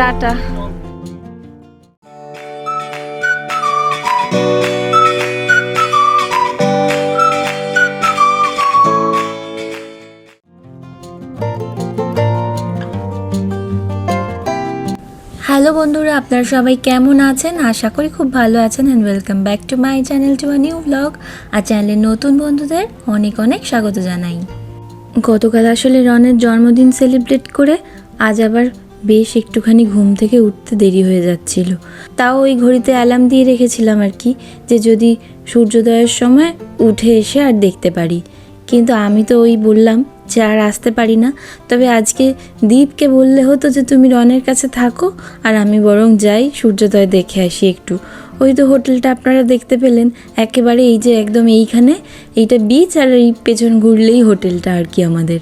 Tata hello বন্ধুরা, আপনারা সবাই কেমন আছেন? আশা করি খুব ভালো আছেন and welcome back to my channel to a new blog আর চ্যানেলের নতুন বন্ধুদের অনেক অনেক স্বাগত জানাই। গতকাল আসলে রনের জন্মদিন সেলিব্রেট করে আজ আবার বেশ একটুখানি ঘুম থেকে উঠতে দেরি হয়ে যাচ্ছিল। তাও ওই ঘড়িতে অ্যালার্ম দিয়ে রেখেছিলাম আর কি, যে যদি সূর্যোদয়ের সময় উঠে এসে আর দেখতে পারি। কিন্তু আমি তো ওই বললাম যে আর আসতে পারি না। তবে আজকে দীপকে বললে হতো যে তুমি রনের কাছে থাকো আর আমি বরং যাই সূর্যোদয় দেখে আসি একটু। ওই তো হোটেলটা আপনারা দেখতে পেলেন, একেবারে এই যে একদম এইখানে, এইটা বিচ আর এই পেছন ঘুরলেই হোটেলটা আর কি আমাদের।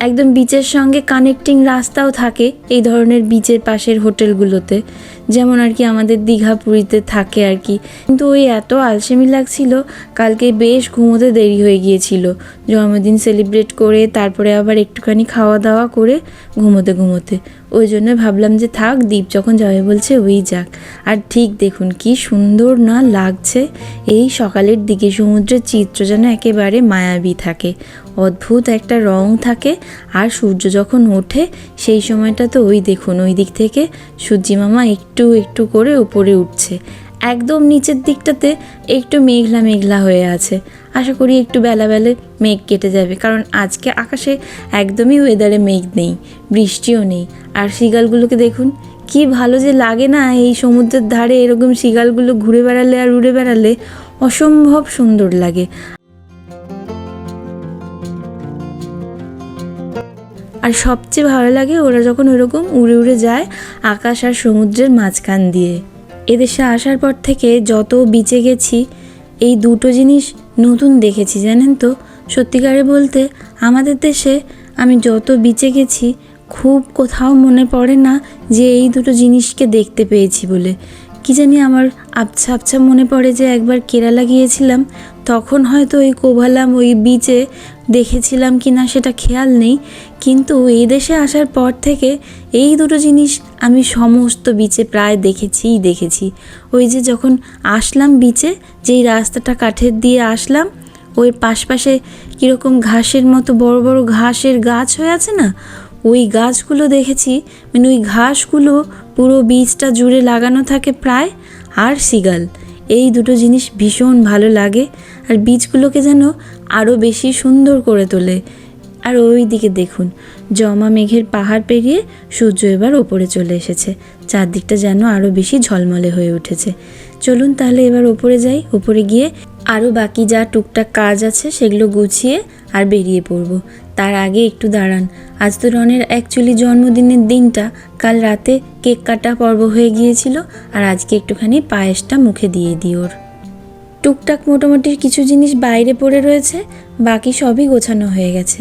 একদম বিচের সঙ্গে কানেক্টিং রাস্তাও থাকে এই ধরনের বিচের পাশের হোটেলগুলোতে। যেমন আর কি আমাদের দীঘা পুরীতে থাকে আর কি। কিন্তু ওই এত আলসেমি লাগছিল, কালকে বেশ ঘুমোতে দেরি হয়ে গিয়েছিল। জন্মদিন সেলিব্রেট করে, তারপরে আবার একটুখানি খাওয়া দাওয়া করে ঘুমোতে ঘুমোতে। ওই জন্য ভাবলাম যে থাক দ্বীপ যখন যাবে বলছে ওই যাক। আর ঠিক দেখুন কি সুন্দর না লাগছে, এই সকালের দিকে সমুদ্রের চিত্র যেন একেবারে মায়াবী থাকে। অদ্ভুত একটা রং থাকে আর সূর্য যখন ওঠে, সেই সময়টা তো ওই দেখুন, ওই দিক থেকে সূর্যি মামা একটু একটু করে উপরে উঠছে। একদম নিচের দিকটাতে একটু মেঘলা মেঘলা হয়ে আছে। আশা করি একটু বেলাবেলা মেঘ কেটে যাবে, কারণ আজকে আকাশে একদমই ওয়েদারে মেঘ নেই, বৃষ্টিও নেই। আর সিগালগুলোকে দেখুন, কি ভালো যে লাগে না এই সমুদ্রের ধারে এরকম সিগালগুলো ঘুরে বেড়ালে আর উড়ে বেড়ালে, অসম্ভব সুন্দর লাগে। আর সবচেয়ে ভালো লাগে ওরা যখন ওরকম উড়ে উড়ে যায় আকাশ আর সমুদ্রের মাঝখান দিয়ে। এদেশে আসার পর থেকে যত বিচে গেছি, এই দুটো জিনিস নতুন দেখেছি, জানেন তো? সত্যিকারে বলতে আমাদের দেশে আমি যত বিচে গেছি, খুব কোথাও মনে পড়ে না যে এই দুটো জিনিসকে দেখতে পেয়েছি বলে। কি জানি আমার আবছা আবছা মনে পড়ে যে একবার কেরালা গিয়েছিলাম, তখন হয়তো ওই কোভালাম ওই বিচে দেখেছিলাম কি না সেটা খেয়াল নেই, কিন্তু এই দেশে আসার পর থেকে এই দুটো জিনিস আমি সমস্ত বিচে প্রায় দেখেছিই দেখেছি। ওই যে যখন আসলাম বিচে যেই রাস্তাটা কাঠের দিয়ে আসলাম, ওই পাশপাশে কীরকম ঘাসের মতো বড় বড় ঘাসের গাছ হয়ে আছে না ওই গাছগুলো দেখেছি মানে ওই ঘাসগুলো পুরো বীজটা জুড়ে লাগানো থাকে প্রায়, আর সিগাল। এই দুটো জিনিস ভীষণ ভালো লাগে, আর বীজগুলোকে যেন আরও বেশি সুন্দর করে তোলে। আর ওই দিকে দেখুন, জমা মেঘের পাহাড় পেরিয়ে সূর্য এবার ওপরে চলে এসেছে। চারদিকটা যেন আরও বেশি ঝলমলে হয়ে উঠেছে। চলুন তাহলে এবার ওপরে যাই। ওপরে গিয়ে আরও বাকি যা টুকটাক কাজ আছে সেগুলো গুছিয়ে আর বেরিয়ে পড়ব। তার আগে একটু দাঁড়ান। আজ তো রনের অ্যাকচুয়ালি জন্মদিনের দিনটা। কাল রাতে কেক কাটা পর্ব হয়ে গিয়েছিল আর আজকে একটুখানি পায়েসটা মুখে দিয়ে দিই ওর। টুকটাক মোটামুটি কিছু জিনিস বাইরে পড়ে রয়েছে। বাকি সবই গোছানো হয়ে গেছে।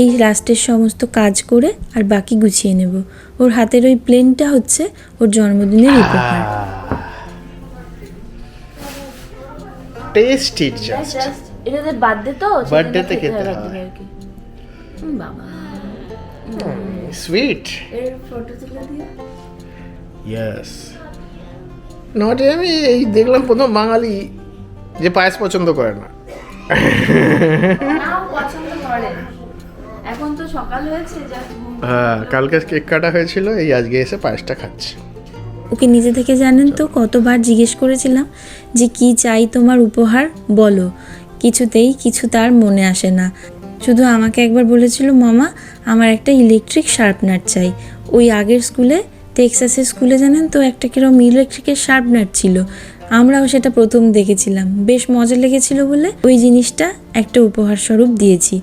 এই লাস্টের সমস্ত কাজ করে আর বাকি গুছিয়ে নেব। ওর হাতের ওই প্লেনটা হচ্ছে ওর জন্মদিনের উপহার। টেস্ট ইট জাস্ট এটাতে বার্থডে তো Birthday তে খেতে হয়। কি। বাবা। সুইট এর ফটো তুলে দিয়ে ইয়েস নট আমি এই দেখলাম প্রথম বাঙালি যে পায়েস পছন্দ করে না। পছন্দ করে। এখন তো সকাল হয়েছে হ্যাঁ কালকে কেক কাটা হয়েছিল এই আজকে এসে পায়েসটা খাচ্ছি। ওকে নিজে থেকে জানেন তো কতবার জিজ্ঞেস করেছিলাম যে কি চাই তোমার উপহার? বলো কিছুতেই কিছু তার মনে আসে না। শুধু আমাকে একবার বলেছিল মামা আমার একটা ইলেকট্রিক শার্পনার চাই। ওই আগের স্কুলে টেক্সাসের স্কুলে জানেন তো একটা কীরকম ইলেকট্রিকের শার্পনার ছিল। আমরাও সেটা প্রথম দেখেছিলাম। বেশ মজা লেগেছিল বলে ওই জিনিসটা একটা উপহার স্বরূপ দিয়েছি।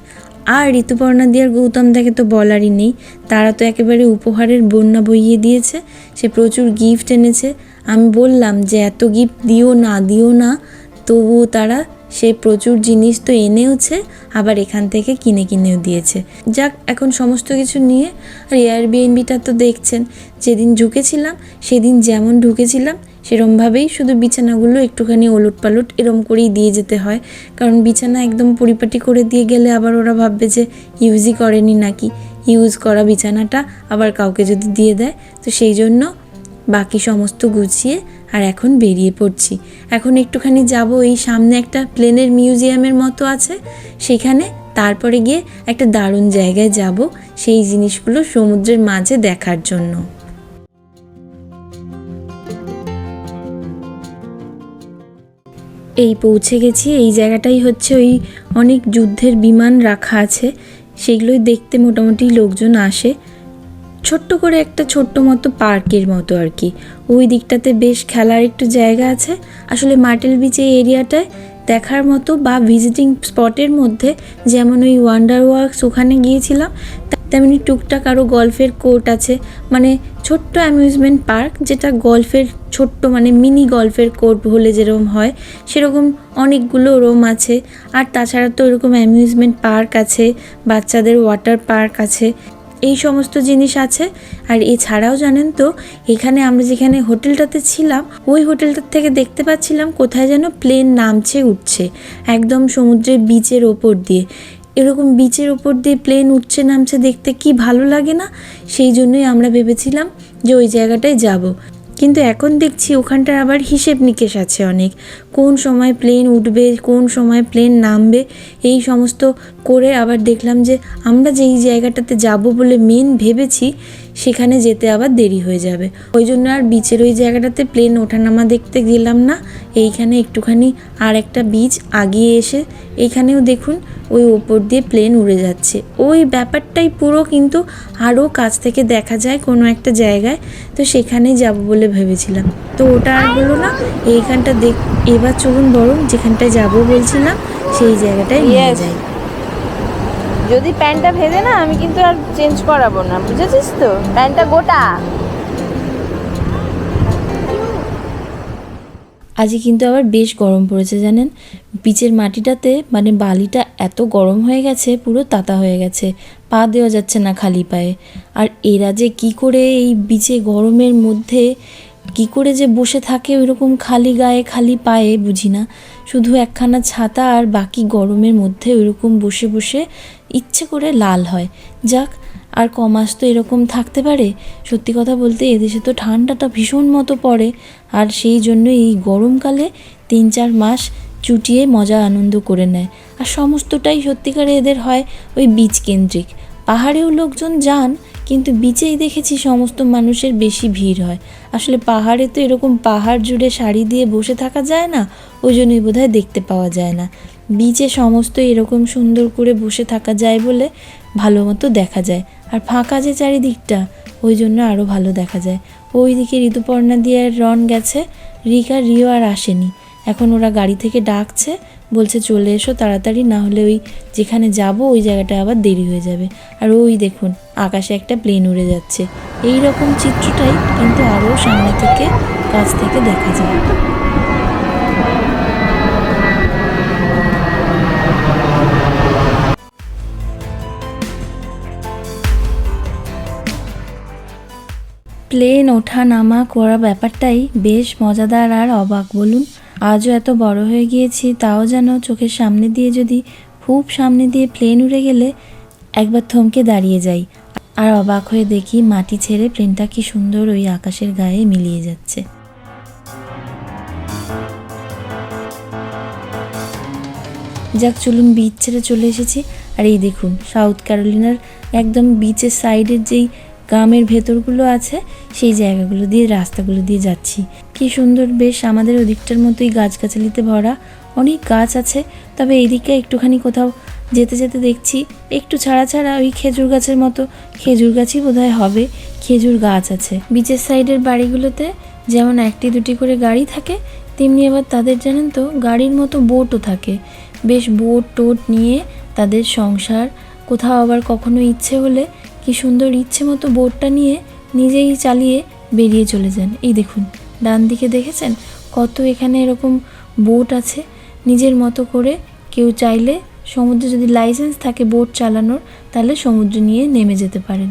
আর ঋতুপর্ণা দিয়ার গৌতম দেখে তো বলারই নেই। তারা তো একেবারে উপহারের বন্যা বইয়ে দিয়েছে। সে প্রচুর গিফট এনেছে। আমি বললাম যে, এত গিফট দিও না দিও না। তবুও তারা সে প্রচুর জিনিস তো এনেওছে, আবার এখান থেকে কিনে কিনেও দিয়েছে। যাক, এখন সমস্ত কিছু নিয়ে আর এয়ারবিএনবিটা তো দেখছেন। যেদিন ঢুকেছিলাম, সেদিন যেমন ঢুকেছিলাম সেরমভাবেই শুধু বিছানাগুলো একটুখানি ওলট পালট এরম করেই দিয়ে যেতে হয়। কারণ বিছানা একদম পরিপাটি করে দিয়ে গেলে আবার ওরা ভাববে যে ইউজই করেনি নাকি? ইউজ করা বিছানাটা আবার কাউকে যদি দিয়ে দেয়, তো সেই জন্য বাকি সমস্ত গুছিয়ে আর এখন বেরিয়ে পড়ছি। এখন একটুখানি যাব এই সামনে একটা প্লেনের মিউজিয়ামের মতো আছে, সেখানে তারপরে গিয়ে একটা দারুণ জায়গায় যাব সেই জিনিসগুলো সমুদ্রের মাঝে দেখার জন্য। এই পৌঁছে গেছি। এই জায়গাটাই হচ্ছে ওই অনেক যুদ্ধের বিমান রাখা আছে। সেগুলোই দেখতে মোটামুটি লোকজন আসে। ছোট্ট করে একটা ছোট্ট মতো পার্কের মতো আর কি। ওই দিকটাতে বেশ খেলার একটু জায়গা আছে। আসলে মার্টেল বিচ এই এরিয়াটায় দেখার মতো বা ভিজিটিং স্পটের মধ্যে যেমন ওই ওয়ান্ডার ওয়ার্কস ওখানে গিয়েছিলাম, তেমনি টুকটাক আরও গল্ফের কোর্ট আছে। মানে ছোট্ট অ্যামিউজমেন্ট পার্ক, যেটা গল্ফের ছোট্ট মানে মিনি গল্ফের কোর্ট হলে যেরকম হয়, সেরকম অনেকগুলো রুম আছে। আর তাছাড়া তো এরকম অ্যামিউজমেন্ট পার্ক আছে, বাচ্চাদের ওয়াটার পার্ক আছে, এই সমস্ত জিনিস আছে। আর এছাড়াও জানেন তো, এখানে আমরা যেখানে হোটেলটাতে ছিলাম, ওই হোটেলটার থেকে দেখতে পাচ্ছিলাম কোথায় যেন প্লেন নামছে উঠছে, একদম সমুদ্রের বিচের ওপর দিয়ে। এরকম বিচের ওপর দিয়ে প্লেন উঠছে, নামছে, দেখতে কি ভালো লাগে না? সেই জন্যই আমরা ভেবেছিলাম যে ওই জায়গাটায় যাব। কিন্তু এখন দেখছি ওখানটার আবার হিসেব নিকেশ আছে অনেক। কোন সময় প্লেন উঠবে, কোন সময় প্লেন নামবে, এই সমস্ত করে আবার দেখলাম যে আমরা যেই জায়গাটাতে যাব বলে মেন ভেবেছি সেখানে যেতে আবার দেরি হয়ে যাবে। ওই জন্য আর বিচের ওই জায়গাটাতে প্লেন ওঠানামা দেখতে গেলাম না। এইখানে একটুখানি আর একটা বিচ আগিয়ে এসে এইখানেও দেখুন ওই ওপর দিয়ে প্লেন উড়ে যাচ্ছে। ওই ব্যাপারটাই পুরো কিন্তু আরও কাছ থেকে দেখা যায় কোনো একটা জায়গায়। তো সেখানেই যাব বলে ভেবেছিলাম। তো ওটা আর হলো না এইখানটা দেখ এবার চলুন বরং যেখানটায় যাব বলছিলাম সেই জায়গাটায় নিয়ে. যাই। যদি প্যান্টটা ভেজে না, আমি কিন্তু আর চেঞ্জ করাবো না। বুঝেছিস তো? প্যান্টটা গোটা। আজকে কিন্তু আবার বেশ গরম পড়েছে জানেন। বিচের মাটিটাতে মানে বালিটা এত গরম হয়ে গেছে, পুরো তাতা হয়ে গেছে। পা দেওয়া যাচ্ছে না খালি পায়ে। আর এরা যে কি করে এই বিচে গরমের মধ্যে, কি করে যে বসে থাকে ওইরকম খালি গায়ে, খালি পায়ে, বুঝি না। শুধু একখানা ছাতা আর বাকি গরমের মধ্যে ওইরকম বসে বসে ইচ্ছে করে লাল হয়। যাক, আর ক মাস তো এরকম থাকতে পারে? সত্যি কথা বলতে এদেশে তো ঠান্ডাটা ভীষণ মতো পড়ে, আর সেই জন্য এই গরমকালে তিন চার মাস চুটিয়ে মজা আনন্দ করে নেয়। আর সমস্তটাই সত্যিকারে এদের হয় ওই বীজ কেন্দ্রিক পাহাড়েও লোকজন যান কিন্তু বিচেই দেখেছি সমস্ত মানুষের বেশি ভিড় হয়। আসলে পাহাড়ে তো এরকম পাহাড় জুড়ে শাড়ি দিয়ে বসে থাকা যায় না, ওই জন্যই বোধহয় দেখতে পাওয়া যায় না। বিচে সমস্ত এরকম সুন্দর করে বসে থাকা যায় বলে ভালো মতো দেখা যায়। আর ফাঁকা যে চারিদিকটা, ওই জন্য আরও ভালো দেখা যায়। ওই দিকে ঋতুপর্ণা দিয়ে রন গেছে, রিক, রিও আর আসেনি। এখন ওরা গাড়ি থেকে ডাকছে, বলছে চলে এসো তাড়াতাড়ি, না হলে ওই যেখানে যাব ওই জায়গাটা আবার দেরি হয়ে যাবে। আর ওই দেখুন আকাশে একটা প্লেন উড়ে যাচ্ছে। এই রকম চিত্রটাই কিন্তু আরও সামনে থেকে কাছ থেকে দেখা যায়। প্লেন ওঠা নামা করা ব্যাপারটাই বেশ মজাদার আর অবাক, বলুন। আজও এত বড় হয়ে গিয়েছি, তাও যেন চোখের সামনে দিয়ে যদি খুব সামনে দিয়ে প্লেন উড়ে গেলে একবার থমকে দাঁড়িয়ে যাই। আর অবাক হয়ে দেখি মাটি ছেড়ে প্লেনটা কি সুন্দর ওই আকাশের গায়ে মিলিয়ে যাচ্ছে। যাক, চলুন বিচ ছেড়ে চলে এসেছি। আর এই দেখুন সাউথ ক্যারোলিনার একদম বিচের সাইডের যেই গ্রামের ভেতরগুলো আছে, সেই জায়গাগুলো দিয়ে, রাস্তাগুলো দিয়ে যাচ্ছি। কি সুন্দর বেশ আমাদের ওদিকটার মতোই গাছগাছালিতে ভরা অনেক গাছ আছে, তবে এইদিকে একটুখানি কোথাও যেতে যেতে দেখছি একটু ছাড়া ছাড়া ওই খেজুর গাছের মতো। খেজুর গাছই বোধহয় হবে। খেজুর গাছ আছে। বিচের সাইডের বাড়িগুলোতে যেমন একটি দুটি করে গাড়ি থাকে, তেমনি আবার তাদের জানেন তো, গাড়ির মতো বোটও থাকে। বেশ বোট টোট নিয়ে তাদের সংসার। কোথাও আবার কখনো ইচ্ছে হলে কি সুন্দর ইচ্ছে মতো বোটটা নিয়ে নিজেই চালিয়ে বেরিয়ে চলে যান। এই দেখুন, ডান দিকে দেখেছেন? কত এখানে এরকম বোট আছে। নিজের মতো করে কেউ চাইলে সমুদ্রে যদি লাইসেন্স থাকে বোট চালানোর, তাহলে সমুদ্রে নিয়ে নেমে যেতে পারেন।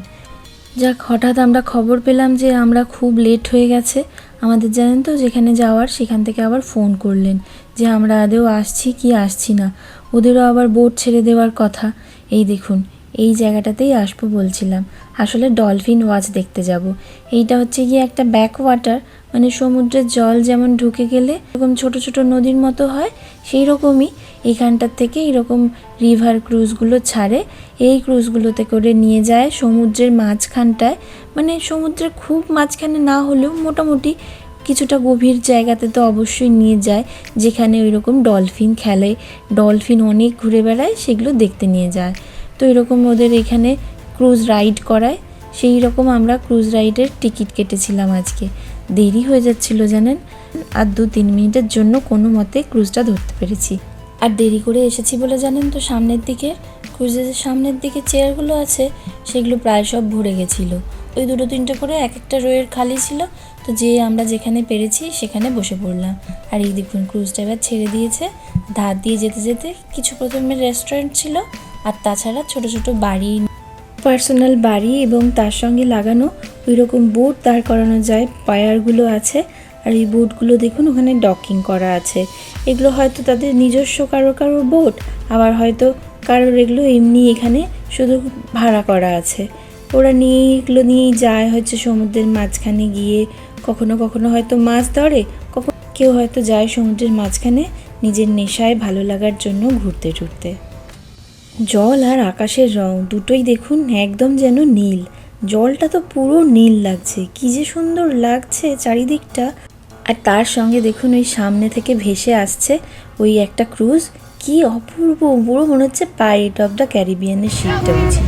যাক, হঠাৎ আমরা খবর পেলাম যে আমরা খুব লেট হয়ে গেছে। আমাদের জানেন তো যেখানে যাওয়ার, সেখান থেকে আবার ফোন করলেন যে আমরা আদেও আসছি কি আসছি না। ওদেরও আবার বোট ছেড়ে দেওয়ার কথা। এই দেখুন এই জায়গাটাতেই আসব বলছিলাম। আসলে ডলফিন ওয়াচ দেখতে যাব। এইটা হচ্ছে গিয়ে একটা ব্যাক ওয়াটার মানে সমুদ্রের জল যেমন ঢুকে গেলে এরকম ছোট ছোট নদীর মতো হয় সেই রকমই এখানটার থেকে এরকম রিভার ক্রুজগুলো ছাড়ে। এই ক্রুজগুলোতে করে নিয়ে যায় সমুদ্রের মাঝখানটায়। মানে সমুদ্রের খুব মাঝখানে না হলেও মোটামুটি কিছুটা গভীর জায়গাতে তো অবশ্যই নিয়ে যায়, যেখানে ওই রকম ডলফিন খেলে। ডলফিন অনেক ঘুরে বেড়ায়, সেগুলো দেখতে নিয়ে যায়। তো এরকম ওদের এখানে ক্রুজ রাইড করায়। সেই রকম আমরা ক্রুজ রাইডের টিকিট কেটেছিলাম আজকে। দেরি হয়ে যাচ্ছিল, জানেন? আর দু তিন মিনিটের জন্য কোনো মতে ক্রুজটা ধরতে পেরেছি। আর দেরি করে এসেছি বলে জানেন তো সামনের দিকে? ক্রুজের সামনের দিকে চেয়ারগুলো আছে, সেগুলো প্রায় সব ভরে গেছিল। ওই দুটো তিনটে করে এক একটা রোয়ের খালি ছিল। তো যে আমরা যেখানে পেরেছি সেখানে বসে পড়লাম। আর এই দেখুন ক্রুজটা এবার ছেড়ে দিয়েছে। ধার দিয়ে যেতে যেতে কিছু প্রথমে রেস্টুরেন্ট ছিল আর তাছাড়া ছোট ছোট বাড়ি পার্সোনাল বাড়ি এবং তার সঙ্গে লাগানো ওই রকম বোট দাঁড় করানো যায়। পায়ারগুলো আছে আর এই বোটগুলো দেখুন, ওখানে ডকিং করা আছে। এগুলো হয়তো তাদের নিজস্ব কারও কারও বোট আবার হয়তো কারোর এগুলো এমনি এখানে শুধু ভাড়া করা আছে। ওরা নিয়ে এগুলো নিয়েই যায় হচ্ছে সমুদ্রের মাঝখানে গিয়ে। কখনো কখনো হয়তো মাছ ধরে, কখনো কেউ হয়তো যায় সমুদ্রের মাঝখানে নিজের নেশায় ভালো লাগার জন্য ঘুরতে টুরতে জল আর আকাশের রং দুটোই দেখুন একদম যেন নীল জলটা তো পুরো নীল লাগছে, কি যে সুন্দর লাগছে চারিদিকটা আর তার সঙ্গে দেখুন ওই সামনে থেকে ভেসে আসছে ওই একটা ক্রুজ, কি অপূর্ব, পুরো মনে হচ্ছে পাইরেট অফ দ্য ক্যারিবিয়ানের শিপটা বুঝি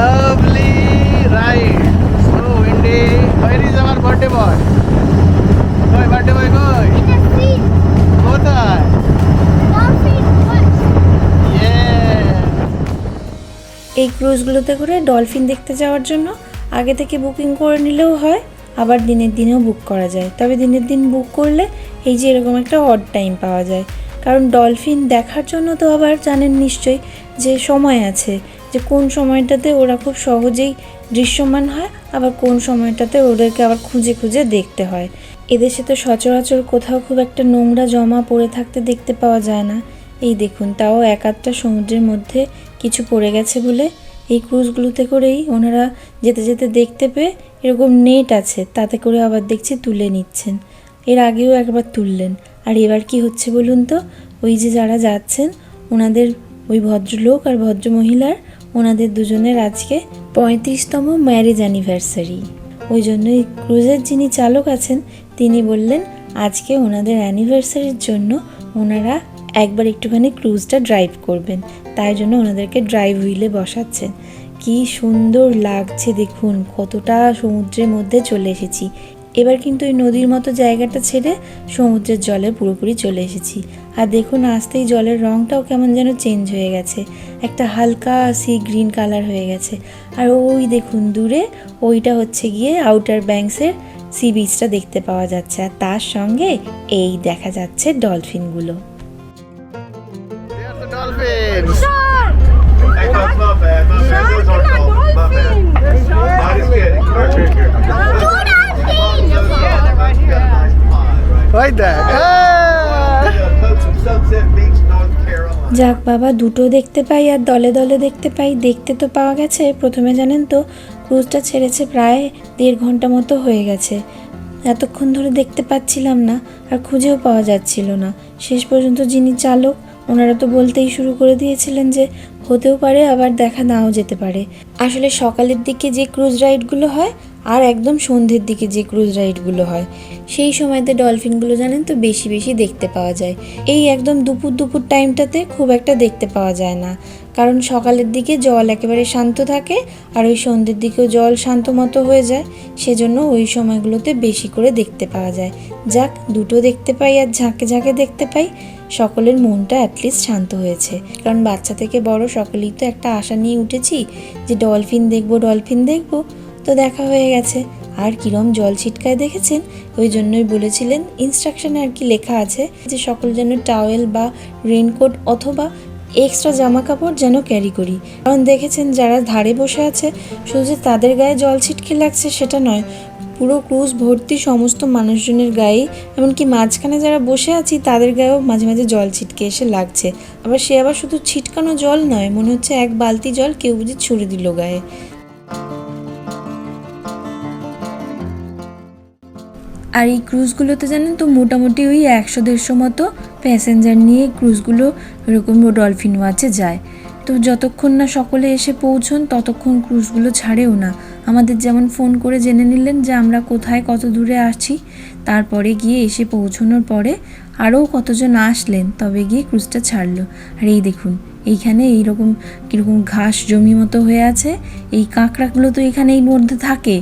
lovely ride. So windy. Where is our কোথায়? এই ক্রুজগুলোতে করে ডলফিন দেখতে যাওয়ার জন্য আগে থেকে বুকিং করে নিলেও হয় আবার দিনের দিনেও বুক করা যায়। তবে দিনের দিন বুক করলে এই যে এরকম একটা অড টাইম পাওয়া যায়। কারণ ডলফিন দেখার জন্য তো আবার জানেন নিশ্চয়ই যে সময় আছে, যে কোন সময়টাতে ওরা খুব সহজেই দৃশ্যমান হয়, আবার কোন সময়টাতে ওদেরকে আবার খুঁজে খুঁজে দেখতে হয়। এদেশে তো সচরাচর কোথাও খুব একটা নোংরা জমা পড়ে থাকতে দেখতে পাওয়া যায় না। এই দেখুন, তাও এক আধটা সমুদ্রের মধ্যে কিছু পড়ে গেছে বলে এই ক্রুজগুলোতে করেই ওনারা যেতে যেতে দেখতে পেয়ে এরকম নেট আছে, তাতে করে আবার দেখছি তুলে নিচ্ছেন। এর আগেও একবার তুললেন। আর এবার কি হচ্ছে বলুন তো? ওই যে যারা যাচ্ছেন, ওনাদের ওই ভদ্রলোক আর ভদ্রমহিলার, ওনাদের দুজনের আজকে পঁয়ত্রিশতম ম্যারেজ অ্যানিভার্সারি ওই জন্যই ক্রুজের যিনি চালক আছেন, তিনি বললেন, আজকে ওনাদের অ্যানিভার্সারির জন্য ওনারা একবার একটুখানি ক্রুজটা ড্রাইভ করবেন। তাই জন্য ওনাদেরকে ড্রাইভ হুইলে বসাচ্ছেন। কি সুন্দর লাগছে দেখুন, কতটা সমুদ্রের মধ্যে চলে এসেছি। এবার কিন্তু ওই নদীর মতো জায়গাটা ছেড়ে সমুদ্রের জলে পুরোপুরি চলে এসেছি। আর দেখুন আসতেই জলের রঙটাও কেমন যেন চেঞ্জ হয়ে গেছে। একটা হালকা সি গ্রিন কালার হয়ে গেছে। আর ওই দেখুন দূরে ওইটা হচ্ছে গিয়ে আউটার ব্যাংকসের সি বিচটা দেখতে পাওয়া যাচ্ছে। আর তার সঙ্গে এই দেখা যাচ্ছে ডলফিনগুলো They North Carolina. যাক বাবা দুটো দেখতে পাই আর দলে দলে দেখতে পাই। দেখতে তো পাওয়া গেছে প্রথমে জানেন তো ক্রুজটা ছেড়েছে প্রায় দেড় ঘণ্টা মতো হয়ে গেছে। এতক্ষণ ধরে দেখতে পাচ্ছিলাম না আর খুঁজেও পাওয়া যাচ্ছিল না। শেষ পর্যন্ত যিনি চালক ওনারা তো বলতেই শুরু করে দিয়েছিলেন যে হতেও পারে আবার দেখা নাও যেতে পারে। আসলে সকালের দিকে যে ক্রুজ রাইডগুলো হয় আর একদম সন্ধ্যের দিকে যে ক্রুজ রাইডগুলো হয়, সেই সময়তে ডলফিনগুলো জানেন তো বেশি বেশি দেখতে পাওয়া যায়। এই একদম দুপুর দুপুর টাইমটাতে খুব একটা দেখতে পাওয়া যায় না। কারণ সকালের দিকে জল একেবারে শান্ত থাকে আর ওই সন্ধ্যের দিকেও জল শান্ত মতো হয়ে যায়, সেজন্য ওই সময়গুলোতে বেশি করে দেখতে পাওয়া যায়। যাক, দুটো দেখতে পাই আর ঝাঁকে ঝাঁকে দেখতে পাই, সকলের মনটা অ্যাটলিস্ট শান্ত হয়েছে। কারণ বাচ্চা থেকে বড় সকলেই তো একটা আশা নিয়ে উঠেছি যে ডলফিন দেখব ডলফিন দেখব। তো দেখা হয়ে গেছে। আর কিরম জল ছিটকায় দেখেছেন? ওই জন্যই বলেছিলেন ইনস্ট্রাকশনে আর কি লেখা আছে যে সকল যেন টাওয়েল বা রেনকোট অথবা এক্সট্রা জামা কাপড় যেন ক্যারি করি। কারণ দেখেছেন, যারা ধারে বসে আছে, শুধু যে তাদের গায়ে জল ছিটকে লাগছে সেটা নয়, পুরো ক্রুজ ভর্তি সমস্ত মানুষজনের গায়ে এমনকি মাঝখানে যারা বসে আছি, তাদের গায়েও মাঝে মাঝে জল ছিটকে এসে লাগছে। আবার সে আবার শুধু ছিটকানো জল নয়, মনে হচ্ছে এক বালতি জল কেউ বুঝি ছুড়ে দিল গায়ে। আর এই ক্রুজগুলোতে জানেন তো মোটামুটি ওই একশো, দেড়শো মতো প্যাসেঞ্জার নিয়ে ক্রুজগুলো এরকম ডলফিন ওয়াচে যায়। তো যতক্ষণ না সকলে এসে পৌঁছন, ততক্ষণ ক্রুজগুলো ছাড়েও না। আমাদের যেমন ফোন করে জেনে নিলেন যে আমরা কোথায় কত দূরে আছি, তারপরে গিয়ে এসে পৌঁছানোর পরে আরও কতজন আসলেন, তবে গিয়ে ক্রুজটা ছাড়লো। আর এই দেখুন, এইখানে এইরকম কীরকম ঘাস জমি মতো হয়ে আছে, এই কাঁকড়াগুলো তো এখানে এই মধ্যে থাকে।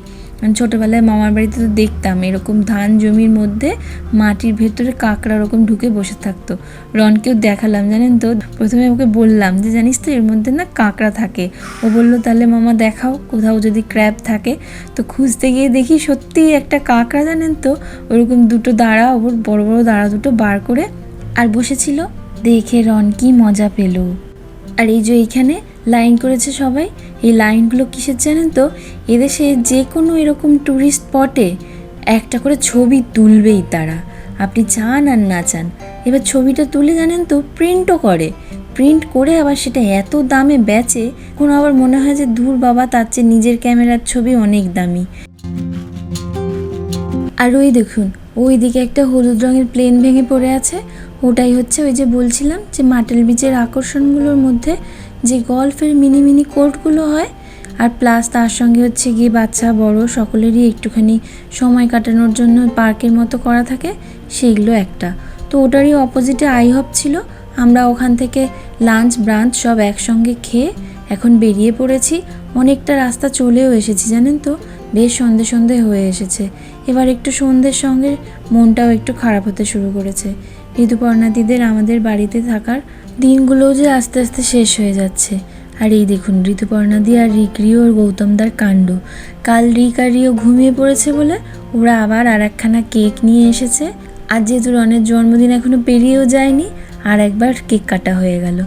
ছোটোবেলায় মামার বাড়িতে তো দেখতাম, এরকম ধান জমির মধ্যে মাটির ভেতরে কাঁকড়া ওরকম ঢুকে বসে থাকতো। রনকেও দেখালাম, জানেন তো? প্রথমে ওকে বললাম যে, জানিস তো, এর মধ্যে না কাঁকড়া থাকে। ও বলল, তাহলে মামা দেখাও, কোথাও যদি ক্র্যাব থাকে। তো খুঁজতে গিয়ে দেখি সত্যি একটা কাঁকড়া, জানেন তো? ওরকম দুটো দাঁড়া, ওর বড় বড় দাঁড়া দুটো বার করে আর বসেছিল। দেখে রন কি মজা পেল। আর এই যে এইখানে লাইন করেছে সবাই। এই লাইনগুলো কিসের জানেন তো? এদেশে যে কোনো এরকম ট্যুরিস্ট স্পটে একটা করে ছবি তুলবেই তারা। আপনি চান আর না চান। এবার ছবিটা তুলে জানেন তো প্রিন্টও করে। প্রিন্ট করে আবার সেটা এত দামে বেচে, কোনো আবার মনে হয় যে দূর বাবা, তার চেয়ে নিজের ক্যামেরার ছবি অনেক দামি। আর ওই দেখুন, ওই দিকে একটা হলুদ রঙের প্লেন ভেঙে পড়ে আছে। ওটাই হচ্ছে ওই যে বলছিলাম যে মাটেল বিচের আকর্ষণগুলোর মধ্যে যে গল্ফের মিনি মিনি কোর্টগুলো হয়, আর প্লাস তার সঙ্গে হচ্ছে গিয়ে বাচ্চা, বড়, সকলেরই একটুখানি সময় কাটানোর জন্য পার্কের মতো করা থাকে, সেইগুলো একটা। তো ওটারই অপোজিটে আইহপ ছিল। আমরা ওখান থেকে লাঞ্চ ব্রাঞ্চ সব একসঙ্গে খেয়ে এখন বেরিয়ে পড়েছি। অনেকটা রাস্তা চলেও এসেছি, জানেন তো? বেশ সন্ধে সন্ধে হয়ে এসেছে। এবার একটু সন্ধ্যের সঙ্গে মনটাও একটু খারাপ হতে শুরু করেছে। ঋতুপর্ণাদিদের আমাদের বাড়িতে থাকার দিনগুলোও যে আস্তে আস্তে শেষ হয়ে যাচ্ছে। আর এই দেখুন, ঋতুপর্ণা দি আর রিক, রিও আর গৌতমদার কাণ্ড। কাল রিক আর রিও ঘুমিয়ে পড়েছে বলে ওরা আবার আর একখানা কেক নিয়ে এসেছে। আর যেহেতু রনের জন্মদিন এখনও পেরিয়েও যায়নি, আর একবার কেক কাটা হয়ে গেল।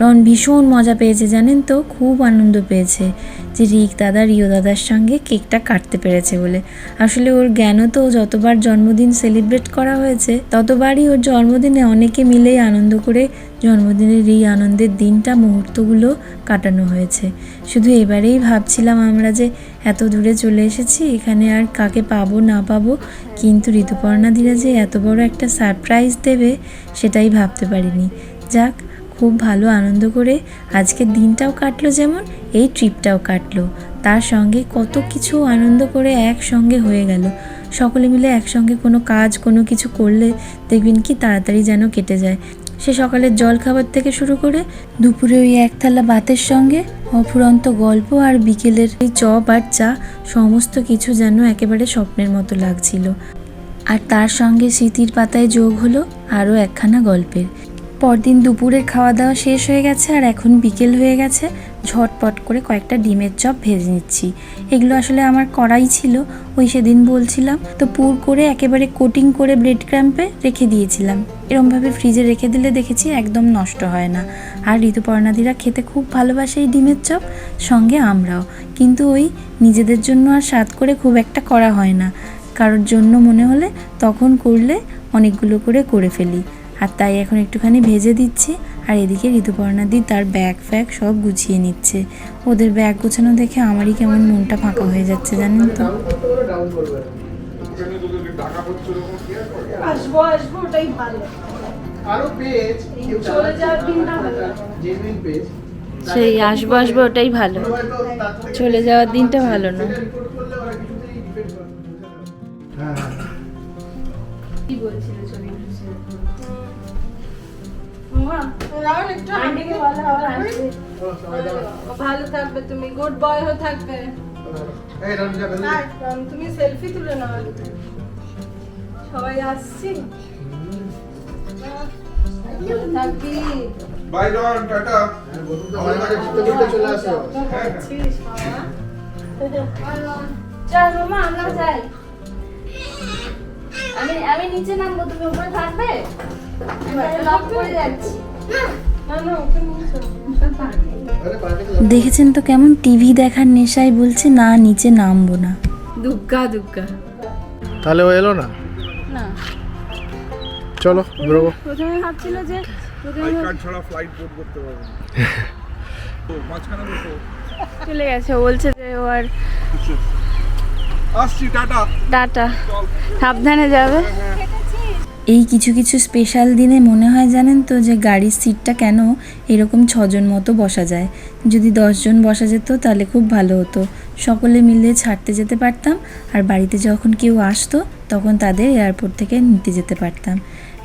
রন ভীষণ মজা পেয়েছে জানেন তো? খুব আনন্দ পেয়েছে। যে রিক দাদা, রিও দাদার সঙ্গে কেকটা কাটতে পেরেছে বলে। আসলে ওর জ্ঞানও তো যতবার জন্মদিন সেলিব্রেট করা হয়েছে, ততবারই ওর জন্মদিনে অনেকে মিলেই আনন্দ করে জন্মদিনের এই আনন্দের দিনটা, মুহূর্তগুলো কাটানো হয়েছে। শুধু এবারেই ভাবছিলাম আমরা যে এত দূরে চলে এসেছি, এখানে আর কাকে পাবো, না পাবো, কিন্তু ঋতুপর্ণাদিরা যে এত বড় একটা সারপ্রাইজ দেবে, সেটাই ভাবতে পারিনি। যাক খুব ভালো আনন্দ করে আজকের দিনটাও কাটলো যেমন, এই ট্রিপটাও কাটলো। তার সঙ্গে কত কিছু আনন্দ করে একসঙ্গে হয়ে গেল। সকলে মিলে একসঙ্গে কোনো কাজ, কোনো কিছু করলে দেখবেন কি তাড়াতাড়ি যেন কেটে যায়। সে সকালের জল খাবার থেকে শুরু করে দুপুরে ওই এক থালা ভাতের সঙ্গে অফুরন্ত গল্প আর বিকেলের এই চপ আর চা সমস্ত কিছু যেন একেবারে স্বপ্নের মতো লাগছিল। আর তার সঙ্গে স্মৃতির পাতায় যোগ হলো আরও একখানা গল্পের। পরদিন দুপুরের খাওয়া দাওয়া শেষ হয়ে গেছে আর এখন বিকেল হয়ে গেছে। ঝটপট করে কয়েকটা ডিমের চপ ভেজে নিচ্ছি। এগুলো আসলে আমার করাই ছিল, ওই সেদিন বলছিলাম। তো পুর করে একেবারে কোটিং করে ব্রেড ক্র্যাম্পে রেখে দিয়েছিলাম। এরমভাবে ফ্রিজে রেখে দিলে দেখেছি একদম নষ্ট হয় না। আর ঋতুপর্ণাদিরা খেতে খুব ভালোবাসে এই ডিমের চপ, সঙ্গে আমরাও। কিন্তু ওই নিজেদের জন্য আর স্বাদ করে খুব একটা করা হয় না। কারোর জন্য মনে হলে তখন করলে অনেকগুলো করে করে ফেলি। আর তাই এখন একটুখানি ভেজে দিচ্ছি আর এদিকে ঋতুপর্ণাদি তার ব্যাগ ফ্যাগ সব গুছিয়ে নিচ্ছে। ওদের ব্যাগ গোছানো দেখে আমারই কেমন মনটা ফাঁকা হয়ে যাচ্ছে জানেন তো? আসব আসব ওটাই ভালো। আরও পেজ চলে যাওয়ার দিনটা ভালো। Genuine page. সেই আসব আসব ওটাই ভালো। চলে যাওয়ার দিনটা ভালো না। কি বলছিল চলে ভালো থাকবে তুমি গুড বয় হয়ে থাকবে। এই রমজা বেলু তুমি সেলফি তুলে নাও সবাই আসছি। ভালো থাকবি বাই ডন টাটা আমার কাছে ঘুরতে ঘুরতে চলে আসো। চল মামা আমরা যাই। আমি আমি নিচে নামবো তুমি উপরে থাকবে? দেখেছেন তো কেমন টিভি দেখার নেশায় বলছে না নিচে নামবো না। দুগ্গা দুগ্গা। তাহলে ও এলো না? না। চলো বেরোবো। প্রথমে ভাবছিল যে ছাড়া ফ্লাইট বোর্ড করতে পারব চলে গেছে ও বলছে যে ও আর আসছি টাটা। টাটা। সাবধানে যাবে। এই কিছু কিছু স্পেশাল দিনে মনে হয় জানেন তো যে গাড়ির সিটটা কেন এরকম ছজন মতো বসা যায়? যদি দশজন বসা যেত তাহলে খুব ভালো হতো। সকলে মিলে ছাড়তে যেতে পারতাম আর বাড়িতে যখন কেউ আসতো তখন তাদের এয়ারপোর্ট থেকে নিতে যেতে পারতাম।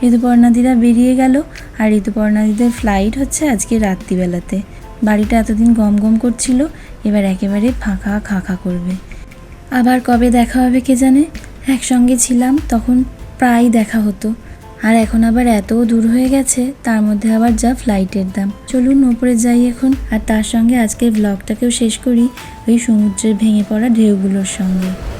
ঋতুপর্ণাদিরা বেরিয়ে গেল আর ঋতুপর্ণাদিদের ফ্লাইট হচ্ছে আজকে রাত্রিবেলাতে। বাড়িটা এতদিন গম গম করছিল, এবার একেবারে ফাঁকা খাঁকা করবে। আবার কবে দেখা হবে কে জানে? একসঙ্গে ছিলাম তখন প্রায় দেখা হতো। আর এখন আবার এত দূর হয়ে গেছে, তার মধ্যে আবার যা ফ্লাইটের দাম। চলুন ওপরে যাই এখন, আর তার সঙ্গে আজকের ব্লগটাকেও শেষ করি, ওই সমুদ্রের ভেঙে পড়া ঢেউগুলোর সঙ্গে।